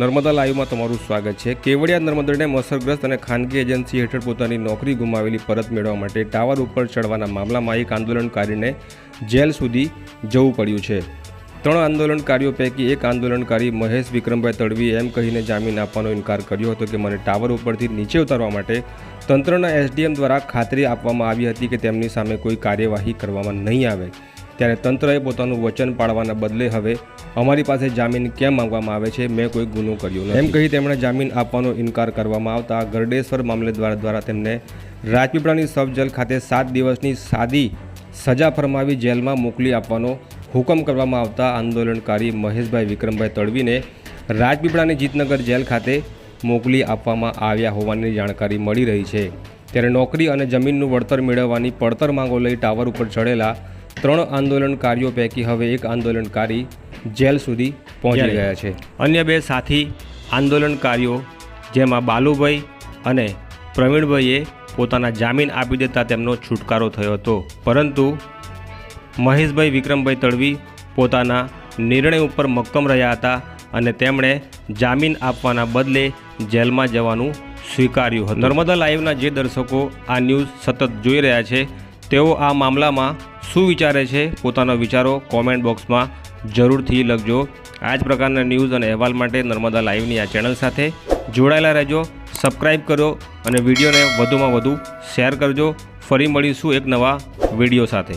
નર્મદા લાઈવમાં તમારું સ્વાગત છે. કેવડિયા નર્મદાને અસરગ્રસ્ત અને ખાનગી એજન્સી હેઠળ પોતાની નોકરી ગુમાવેલી પરત મેળવવા માટે ટાવર ઉપર ચડવાના મામલામાં એક આંદોલનકારીને જેલ સુધી જવું પડ્યું છે. ત્રણ આંદોલનકારીઓ પૈકી એક આંદોલનકારી મહેશ વિક્રમભાઈ તડવીએ એમ કહીને જામીન આપવાનો ઇનકાર કર્યો હતો કે મને ટાવર ઉપરથી નીચે ઉતારવા માટે તંત્રના એસડીએમ દ્વારા ખાતરી આપવામાં આવી હતી કે તેમની સામે કોઈ કાર્યવાહી કરવામાં નહીં આવે. ત્યારે તંત્રએ પોતાનું વચન પાળવાના બદલે હવે અમારી પાસે જામીન કેમ માંગવામાં આવે છે, મેં કોઈ ગુનો કર્યો નથી. એમ કહી તેમણે જામીન આપવાનો ઇનકાર કરવામાં આવતા ગરડેશ્વર મામલેદાર દ્વારા તેમને રાજપીપળાની સબજેલ ખાતે સાત દિવસની સાદી સજા ફરમાવી જેલમાં મોકલી આપવાનો હુકમ કરવામાં આવતા આંદોલનકારી મહેશભાઈ વિક્રમભાઈ તડવીને રાજપીપળાની જીતનગર જેલ ખાતે મોકલી આપવામાં આવ્યા હોવાની જાણકારી મળી રહી છે. ત્યારે નોકરી અને જમીનનું વળતર મેળવવાની પડતર માંગો લઈ ટાવર ઉપર ચડેલા ત્રણ આંદોલનકારીઓ પૈકી હવે એક આંદોલનકારી જેલ સુધી પહોંચી ગયા છે. અન્ય બે સાથી આંદોલનકારીઓ જેમાં બાલુભાઈ અને પ્રવીણભાઈએ પોતાના જામીન આપી દેતા તેમનો છુટકારો થયો હતો. પરંતુ મહેશભાઈ વિક્રમભાઈ તડવી પોતાના નિર્ણય ઉપર મક્કમ રહ્યા હતા અને તેમણે જામીન આપવાના બદલે જેલમાં જવાનું સ્વીકાર્યું હતું. નર્મદા લાઈવના જે દર્શકો આ ન્યૂઝ સતત જોઈ રહ્યા છે તેઓ આ મામલામાં શું વિચારે છે પોતાના વિચારો કોમેન્ટ બોક્સમાં જરૂરથી લખજો. આ જ પ્રકારના ન્યૂઝ અને અહેવાલ માટે નર્મદા લાઈવની આ ચેનલ સાથે જોડાયેલા રહેજો સબસ્ક્રાઈબ કરો અને વિડીયોને વધુમાં વધુ શેર કરજો. ફરી મળીશું એક નવા વીડિયો સાથે.